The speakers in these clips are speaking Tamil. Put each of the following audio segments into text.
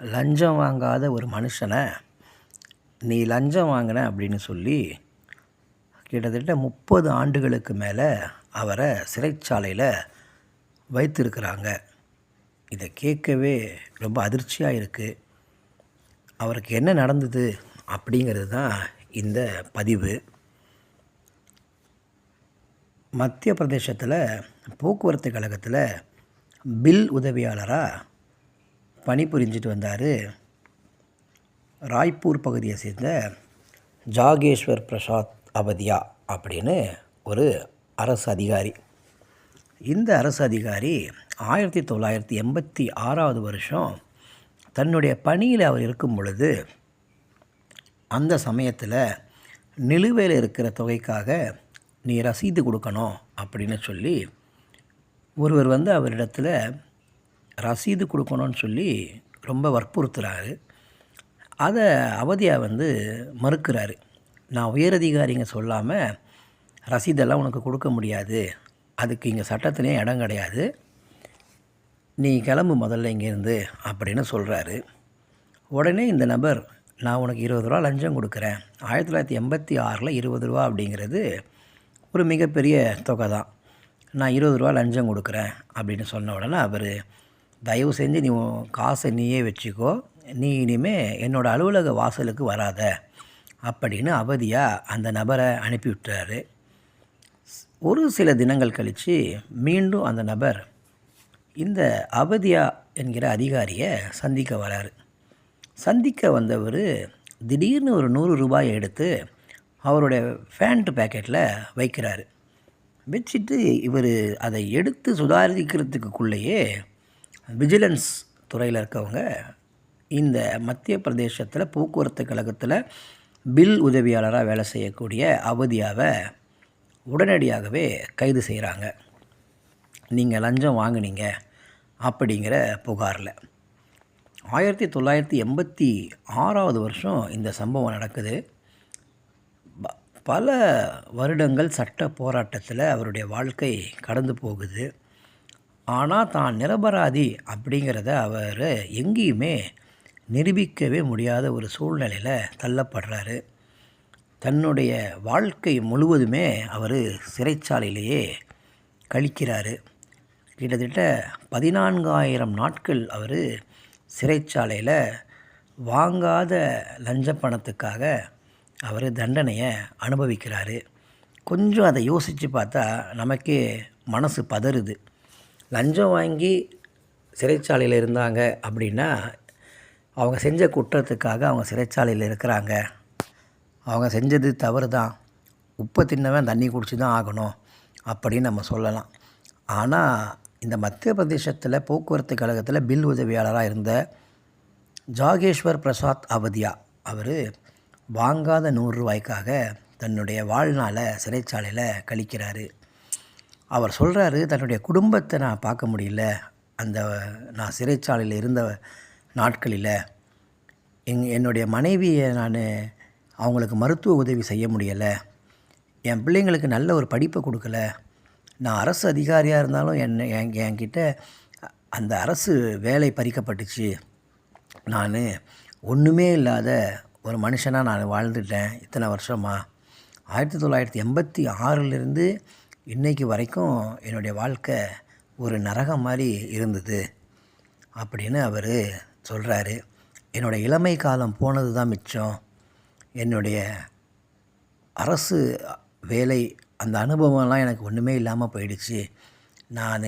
லஞ்சம் வாங்காத ஒரு மனுஷனை நீ லஞ்சம் வாங்கின அப்படின்னு சொல்லி கிட்டத்தட்ட முப்பது ஆண்டுகளுக்கு மேலே அவரை சிறைச்சாலையில் வைத்திருக்கிறாங்க. இதை கேட்கவே ரொம்ப அதிர்ச்சியாக இருக்குது அவருக்கு என்ன நடந்தது அப்படிங்கிறது தான் இந்த பதிவு. மத்திய பிரதேசத்தில் போக்குவரத்து கழகத்தில் பில் உதவியாளராக பணிபுரிஞ்சிட்டு வந்தார். ராய்ப்பூர் பகுதியை சேர்ந்த ஜாகேஸ்வர் பிரசாத் அவதியா அப்படின்னு ஒரு அரசு அதிகாரி. இந்த அரசு அதிகாரி ஆயிரத்தி தொள்ளாயிரத்தி எண்பத்தி ஆறாவது வருஷம் தன்னுடைய பணியில் அவர் இருக்கும் பொழுது அந்த சமயத்தில் நிலுவையில் இருக்கிற தொகைக்காக நீ ரசீது கொடுக்கணும் அப்படின்னு சொல்லி ஒருவர் வந்து அவரிடத்துல ரசீது கொடுக்கணும்னு சொல்லி ரொம்ப வற்புறுத்துகிறாரு அதை அவதியாக வந்து மறுக்கிறாரு. நான் உயரதிகாரிங்க சொல்லாமல் ரசீதெல்லாம் உனக்கு கொடுக்க முடியாது. அதுக்கு இங்கே சட்டத்துலேயும் இடம் கிடையாது. நீ கிளம்பு முதல்ல இங்கேருந்து அப்படின்னு சொல்கிறாரு உடனே இந்த நபர் நான் உனக்கு இருபது ரூபா லஞ்சம் கொடுக்குறேன். ஆயிரத்தி தொள்ளாயிரத்தி எண்பத்தி ஆறில் இருபது ரூபா அப்படிங்கிறது ஒரு மிகப்பெரிய தொகை தான் நான் இருபது ரூபா லஞ்சம் கொடுக்குறேன் அப்படின்னு சொன்ன உடனே அவர் தயவு செஞ்சு நீ காசை நீயே வச்சுக்கோ. நீ இனிமே என்னோடய அலுவலக வாசலுக்கு வராத. அப்படின்னு அவதியாக அந்த நபரை அனுப்பி விட்டுறாரு. ஒரு சில தினங்கள் கழித்து மீண்டும் அந்த நபர் இந்த அவதியா என்கிற அதிகாரியை சந்திக்க வராரு. சந்திக்க வந்தவர் திடீர்னு ஒரு நூறு ரூபாயை எடுத்து அவருடைய ஃபேண்ட் பேக்கெட்டில் வைக்கிறாரு. வச்சுட்டு இவர் அதை எடுத்து சுதாரிக்கிறதுக்குள்ளேயே விஜிலன்ஸ் துறையில் இருக்கவங்க இந்த மத்திய பிரதேசத்தில் போக்குவரத்து கழகத்தில் பில் உதவியாளராக வேலை செய்யக்கூடிய அவதியாவை உடனடியாகவே கைது செய்கிறாங்க நீங்கள் லஞ்சம் வாங்கினீங்க அப்படிங்கிற புகாரில். ஆயிரத்தி தொள்ளாயிரத்தி எண்பத்தி ஆறாவது வருஷம் இந்த சம்பவம் நடக்குது. ப- பல வருடங்கள் சட்ட போராட்டத்தில் அவருடைய வாழ்க்கை கடந்து போகுது. ஆனால் தான் நிரபராதி அப்படிங்கிறத அவர் எங்கேயுமே நிரூபிக்கவே முடியாத ஒரு சூழ்நிலையில் தள்ளப்படுறாரு. தன்னுடைய வாழ்க்கை முழுவதுமே அவர் சிறைச்சாலையிலேயே கழிக்கிறாரு. கிட்டத்தட்ட பதினான்காயிரம் நாட்கள் அவர் சிறைச்சாலையில் வாங்காத லஞ்ச பணத்துக்காக அவர் தண்டனையை அனுபவிக்கிறாரு. கொஞ்சம் அதை யோசித்து பார்த்தா நமக்கே மனசு பதறுது. லஞ்சம் வாங்கி சிறைச்சாலையில் இருந்தாங்க அப்படின்னா அவங்க செஞ்ச குற்றத்துக்காக அவங்க சிறைச்சாலையில் இருக்கிறாங்க. அவங்க செஞ்சது தவறு தான் உப்பை தின்னவன் தண்ணி குடிச்சு தான் ஆகணும் அப்படின்னு நம்ம சொல்லலாம். ஆனால் இந்த மத்திய பிரதேசத்தில் போக்குவரத்து கழகத்தில் பில் உதவியாளராக இருந்த ஜாகேஸ்வர் பிரசாத் அவதியா அவர் வாங்காத நூறு ரூபாய்க்காக தன்னுடைய வாழ்நாளை சிறைச்சாலையில் கழிக்கிறாரு. அவர் சொல்கிறாரு தன்னுடைய குடும்பத்தை நான் பார்க்க முடியல. அந்த நான் சிறைச்சாலையில் இருந்த நாட்களில் எங் என்னுடைய மனைவியை நான் அவங்களுக்கு மருத்துவ உதவி செய்ய முடியலை. என் பிள்ளைங்களுக்கு நல்ல ஒரு படிப்பை கொடுக்கல. நான் அரசு அதிகாரியாக இருந்தாலும் என்னை என் என்கிட்ட அந்த அரசு வேலை பறிக்கப்பட்டுச்சு. நான் ஒன்றுமே இல்லாத ஒரு மனுஷனாக நான் வாழ்ந்துட்டேன் இத்தனை வருஷமா. ஆயிரத்தி தொள்ளாயிரத்தி எண்பத்தி ஆறிலிருந்து இன்றைக்கு வரைக்கும் என்னுடைய வாழ்க்கை ஒரு நரகம் மாதிரி இருந்தது அப்படின்னு அவர் சொல்கிறாரு என்னோடய இளமை காலம் போனது தான் மிச்சம். என்னுடைய அரசு வேலை அந்த அனுபவம்லாம் எனக்கு ஒன்றுமே இல்லாமல் போயிடுச்சு. நான்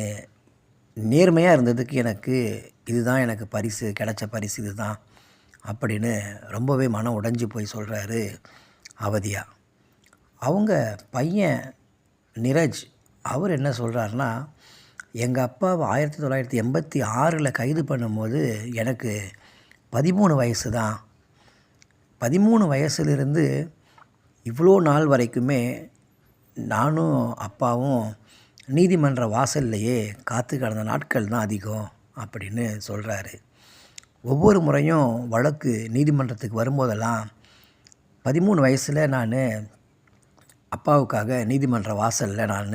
நேர்மையாக இருந்ததுக்கு எனக்கு இதுதான் எனக்கு பரிசு கிடைச்ச பரிசு இதுதான் அப்படின்னு ரொம்பவே மனம் உடைஞ்சு போய் சொல்கிறாரு அவதியா. அவங்க பையன் நிரஜ் அவர் என்ன சொல்கிறாருன்னா எங்கள் அப்பாவை ஆயிரத்தி தொள்ளாயிரத்தி எண்பத்தி ஆறில் கைது பண்ணும்போது எனக்கு பதிமூணு வயசு தான் பதிமூணு வயசுலேருந்து இவ்வளோ நாள் வரைக்குமே நானும் அப்பாவும் நீதிமன்ற வாசல்லையே காத்து கடந்த நாட்கள் தான் அதிகம் அப்படின்னு சொல்கிறாரு ஒவ்வொரு முறையும் வழக்கு நீதிமன்றத்துக்கு வரும்போதெல்லாம் பதிமூணு வயசில் நான் அப்பாவுக்காக நீதிமன்ற வாசலில் நான்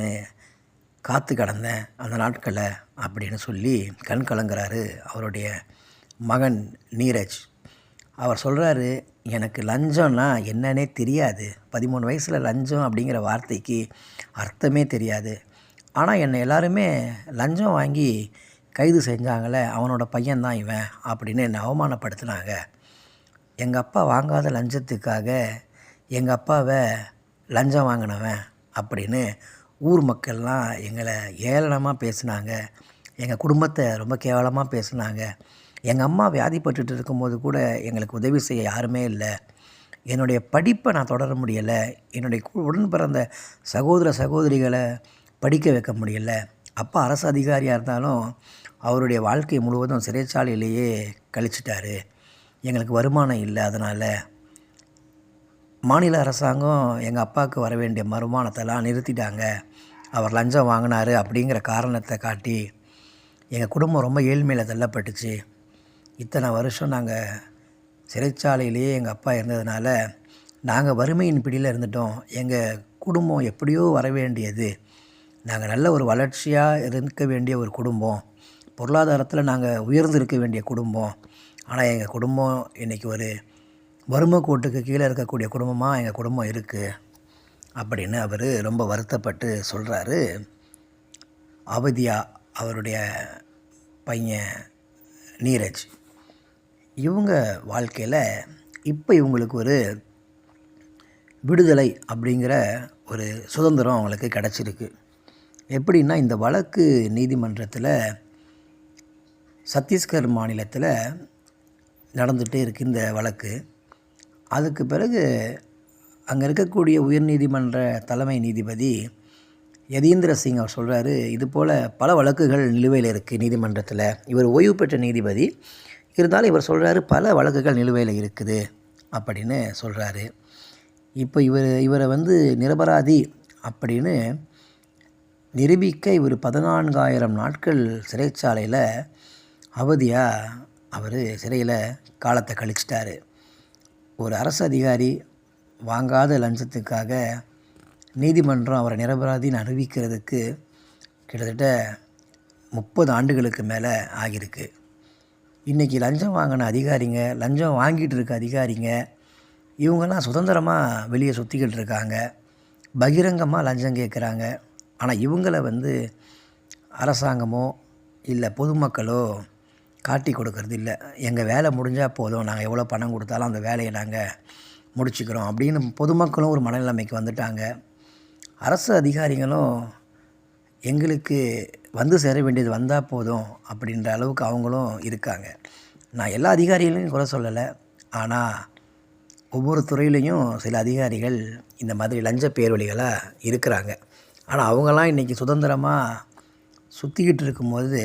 காத்து கடந்தேன் அந்த நாட்களை அப்படின்னு சொல்லி கண் கலங்குறாரு அவருடைய மகன் நீரஜ். அவர் சொல்கிறாரு எனக்கு லஞ்சம்னா என்னன்னே தெரியாது. பதிமூணு வயசில் லஞ்சம் அப்படிங்கிற வார்த்தைக்கு அர்த்தமே தெரியாது. ஆனால் என்னை எல்லாருமே லஞ்சம் வாங்கி கைது செஞ்சாங்களே அவனோட பையன்தான் இவன் அப்படின்னு என்னை அவமானப்படுத்தினாங்க. எங்கள் அப்பா வாங்காத லஞ்சத்துக்காக எங்கள் அப்பாவை லஞ்சம் வாங்கினவன் அப்படின்னு ஊர் மக்கள்லாம் எங்களை ஏளனமாக பேசினாங்க. எங்கள் குடும்பத்தை ரொம்ப கேவலமாக பேசுனாங்க. எங்கள் அம்மா வியாதிப்பட்டுட்டு இருக்கும்போது கூட எங்களுக்கு உதவி செய்ய யாருமே இல்லை. என்னுடைய படிப்பை நான் தொடர முடியலை. என்னுடைய உடன் பிறந்த சகோதர சகோதரிகளை படிக்க வைக்க முடியல. அப்பா அரசு அதிகாரியாக இருந்தாலும் அவருடைய வாழ்க்கை முழுவதும் சிறைச்சாலையிலேயே கழிச்சிட்டாரு. எங்களுக்கு வருமானம் இல்லை அதனால். மாநில அரசாங்கம் எங்கள் அப்பாவுக்கு வர வேண்டிய வருமானத்தெல்லாம் நிறுத்திட்டாங்க. அவர் லஞ்சம் வாங்கினாரு அப்படிங்கிற காரணத்தை காட்டி எங்கள் குடும்பம் ரொம்ப ஏழ்மையில் தள்ளப்பட்டுச்சு. இத்தனை வருஷம் நாங்கள் சிறைச்சாலையிலேயே எங்கள் அப்பா இருந்ததுனால நாங்கள் வறுமையின் பிடியில் இருந்துட்டோம். எங்கள் குடும்பம் எப்படியோ வர வேண்டியது. நாங்கள் நல்ல ஒரு வளர்ச்சியாக இருக்க வேண்டிய ஒரு குடும்பம். பொருளாதாரத்தில் நாங்கள் உயர்ந்து இருக்க வேண்டிய குடும்பம். ஆனால் எங்கள் குடும்பம் இன்றைக்கி ஒரு வறுமை கோட்டுக்கு கீழே இருக்கக்கூடிய குடும்பமாக எங்கள் குடும்பம் இருக்குது அப்படின்னு அவர் ரொம்ப வருத்தப்பட்டு சொல்கிறாரு அவதியா? அவருடைய பையன் நீரஜ். இவங்க வாழ்க்கையில் இப்போ இவங்களுக்கு ஒரு விடுதலை அப்படிங்கிற ஒரு சுதந்திரம் அவங்களுக்கு கிடச்சிருக்கு. எப்படின்னா இந்த வழக்கு நீதிமன்றத்தில் சத்தீஸ்கர் மாநிலத்தில் நடந்துகிட்டே இருக்குது இந்த வழக்கு. அதுக்கு பிறகு அங்கே இருக்கக்கூடிய உயர்நீதிமன்ற தலைமை நீதிபதி யதீந்திர சிங் அவர் சொல்கிறாரு இது போல் பல வழக்குகள் நிலுவையில் இருக்குது நீதிமன்றத்தில். இவர் ஓய்வு பெற்ற நீதிபதி. இருந்தாலும் இவர் சொல்கிறாரு பல வழக்குகள் நிலுவையில் இருக்குது அப்படின்னு சொல்கிறாரு இப்போ இவர் இவரை வந்து நிரபராதி அப்படின்னு நிரூபிக்க இவர் பதினான்காயிரம் நாட்கள் சிறைச்சாலையில் அவதியாக அவர் சிறையில் காலத்தை கழிச்சிட்டாரு. ஒரு அரசு அதிகாரி வாங்காத லஞ்சத்துக்காக நீதிமன்றம் அவரை நிரபராதின்னு அறிவிக்கிறதுக்கு கிட்டத்தட்ட முப்பது ஆண்டுகளுக்கு மேலே ஆகியிருக்கு. இன்றைக்கி லஞ்சம் வாங்கின அதிகாரிங்க லஞ்சம் வாங்கிட்டு இருக்க அதிகாரிங்க இவங்கெல்லாம் சுதந்திரமாக வெளியே சுற்றிக்கிட்டு இருக்காங்க. பகிரங்கமாக லஞ்சம் கேட்குறாங்க. ஆனால் இவங்கள வந்து அரசாங்கமோ இல்லை பொதுமக்களோ காட்டி கொடுக்கறது இல்லை எங்கள் வேலை முடிஞ்சால் போதும். நாங்கள் எவ்வளோ பணம் கொடுத்தாலும் அந்த வேலையை நாங்கள் முடிச்சுக்கிறோம் அப்படின்னு பொதுமக்களும் ஒரு மனநிலைமைக்கு வந்துட்டாங்க. அரசு அதிகாரிகளும் எங்களுக்கு வந்து சேர வேண்டியது வந்தால் போதும் அப்படின்ற அளவுக்கு அவங்களும் இருக்காங்க. நான் எல்லா அதிகாரிகளையும் குறை சொல்லலை. ஆனால் ஒவ்வொரு துறையிலையும் சில அதிகாரிகள் இந்த மாதிரி லஞ்ச பேர்வழிகளாக இருக்கிறாங்க. ஆனால் அவங்களாம் இன்றைக்கி சுதந்திரமாக சுற்றிக்கிட்டு இருக்கும்போது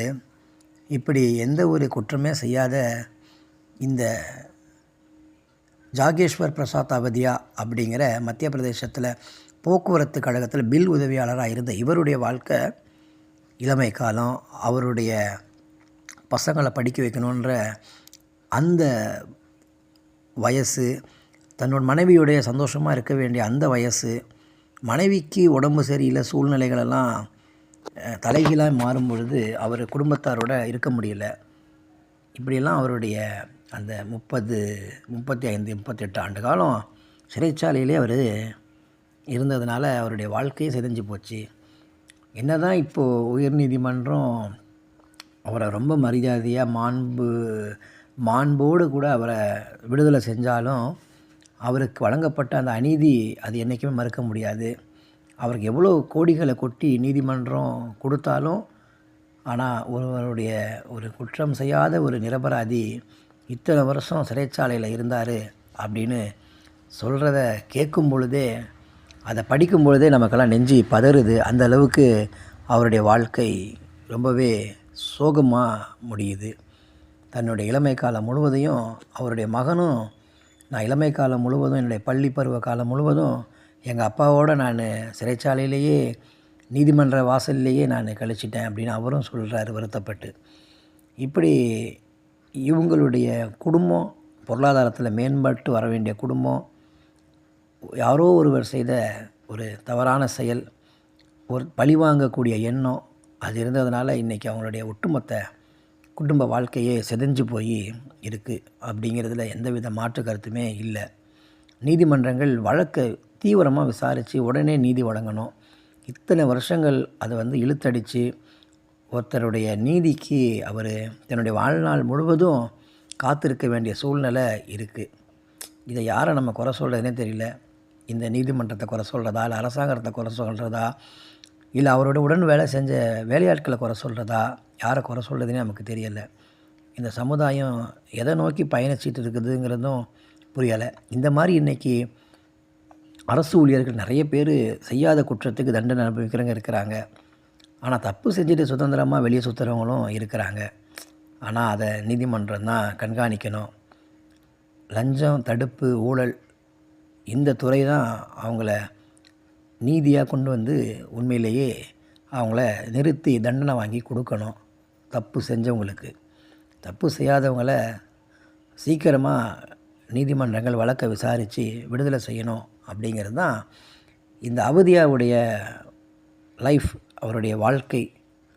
இப்படி எந்த ஒரு குற்றமே செய்யாத இந்த ஜாகேஷ்வர் பிரசாத் அவதியா அப்படிங்கிற மத்திய பிரதேசத்தில் போக்குவரத்து கழகத்தில் பில் உதவியாளராக இருந்த இவருடைய வாழ்க்கை இளமை காலம் அவருடைய பசங்களை படிக்க வைக்கணுன்ற அந்த வயசு தன்னோட மனைவியுடைய சந்தோஷமாக இருக்க வேண்டிய அந்த வயசு மனைவிக்கு உடம்பு சரியில்லை சூழ்நிலைகளெல்லாம் தலைகீழாக மாறும் பொழுது அவர் குடும்பத்தாரோட இருக்க முடியல. இப்படியெல்லாம் அவருடைய அந்த முப்பது முப்பத்தி ஐந்து முப்பத்தெட்டு ஆண்டு காலம் சிறைச்சாலையிலே அவர் இருந்ததுனால அவருடைய வாழ்க்கையே சிதைஞ்சு போச்சு. என்ன தான் இப்போது உயர்நீதிமன்றம் அவரை ரொம்ப மரியாதையாக மாண்பு மாண்போடு கூட அவரை விடுதலை செஞ்சாலும் அவருக்கு வழங்கப்பட்ட அந்த அநீதி அது என்றைக்குமே மறுக்க முடியாது. அவருக்கு எவ்வளோ கோடிகளை கொட்டி நீதிமன்றம் கொடுத்தாலும் ஆனால் ஒருவருடைய ஒரு குற்றம் செய்யாத ஒரு நிரபராதி இத்தனை வருஷம் சிறைச்சாலையில் இருந்தார் அப்படின்னு சொல்கிறத கேட்கும் பொழுதே அதை படிக்கும் பொழுதே நமக்கெல்லாம் நெஞ்சு பதறுது. அந்த அளவுக்கு அவருடைய வாழ்க்கை ரொம்பவே சோகமாக முடியுது. தன்னுடைய இளமை காலம் முழுவதையும் அவருடைய மகனும் நான் இளமை காலம் முழுவதும் என்னுடைய பள்ளி பருவ காலம் முழுவதும் எங்கள் அப்பாவோட நான் சிறைச்சாலையிலேயே நீதிமன்ற வாசல்லையே நான் கழிச்சிட்டேன் அப்படின்னு அவரும் சொல்கிறாரு வருத்தப்பட்டு. இப்படி இவங்களுடைய குடும்பம் பொருளாதாரத்தில் மேம்பட்டு வர வேண்டிய குடும்பம் யாரோ ஒருவர் செய்த ஒரு தவறான செயல் ஒரு பழி வாங்கக்கூடிய எண்ணம் அது இருந்ததுனால இன்றைக்கி அவங்களுடைய ஒட்டுமொத்த குடும்ப வாழ்க்கையே செதஞ்சு போய் இருக்குது அப்படிங்கிறதுல எந்தவித மாற்று கருத்துமே இல்லை. நீதிமன்றங்கள் வழக்கு தீவிரமாக விசாரித்து உடனே நீதி வழங்கணும். இத்தனை வருஷங்கள் அதை வந்து இழுத்தடித்து ஒருத்தருடைய நீதிக்கு அவர் தன்னுடைய வாழ்நாள் முழுவதும் காத்திருக்க வேண்டிய சூழ்நிலை இருக்குது இதை யாரை நம்ம குறை சொல்கிறதுனே தெரியல. இந்த நீதிமன்றத்தை குறை சொல்கிறதா இல்லை அரசாங்கத்தை குறை சொல்கிறதா இல்லை அவரோட உடன் வேலை செஞ்ச வேலையாட்களை குறை சொல்கிறதா யாரை குறை சொல்கிறதுனே நமக்கு தெரியலை. இந்த சமுதாயம் எதை நோக்கி பயணிச்சிட்டு இருக்குதுங்கிறதும் புரியலை. இந்த மாதிரி இன்றைக்கி அரசு ஊழியர்கள் நிறைய பேர் செய்யாத குற்றத்துக்கு தண்டனை அனுபவிக்கிறவங்க இருக்கிறாங்க. ஆனால் தப்பு செஞ்சுட்டு சுதந்திரமாக வெளியே சுற்றுறவங்களும் இருக்கிறாங்க. ஆனால் அதை நீதிமன்றம் தான் கண்காணிக்கணும். லஞ்சம் தடுப்பு ஊழல் இந்த துறை தான் அவங்கள நீதியாக கொண்டு வந்து உண்மையிலேயே அவங்கள நிறுத்தி தண்டனை வாங்கி கொடுக்கணும். தப்பு செஞ்சவங்களுக்கு. தப்பு செய்யாதவங்கள சீக்கிரமாக நீதிமன்றங்கள் வழக்கை விசாரித்து விடுதலை செய்யணும். அப்படிங்கிறது தான் இந்த அவதியாவுடைய லைஃப் அவருடைய வாழ்க்கை.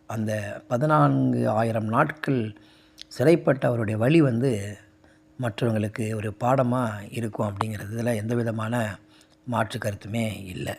அந்த பதினான்கு ஆயிரம் நாட்கள் சிறைப்பட்ட அவருடைய வழி வந்து மற்றவங்களுக்கு ஒரு பாடமாக இருக்கும் அப்படிங்கிறதுல எந்த விதமான மாற்று கருத்துமே இல்லை.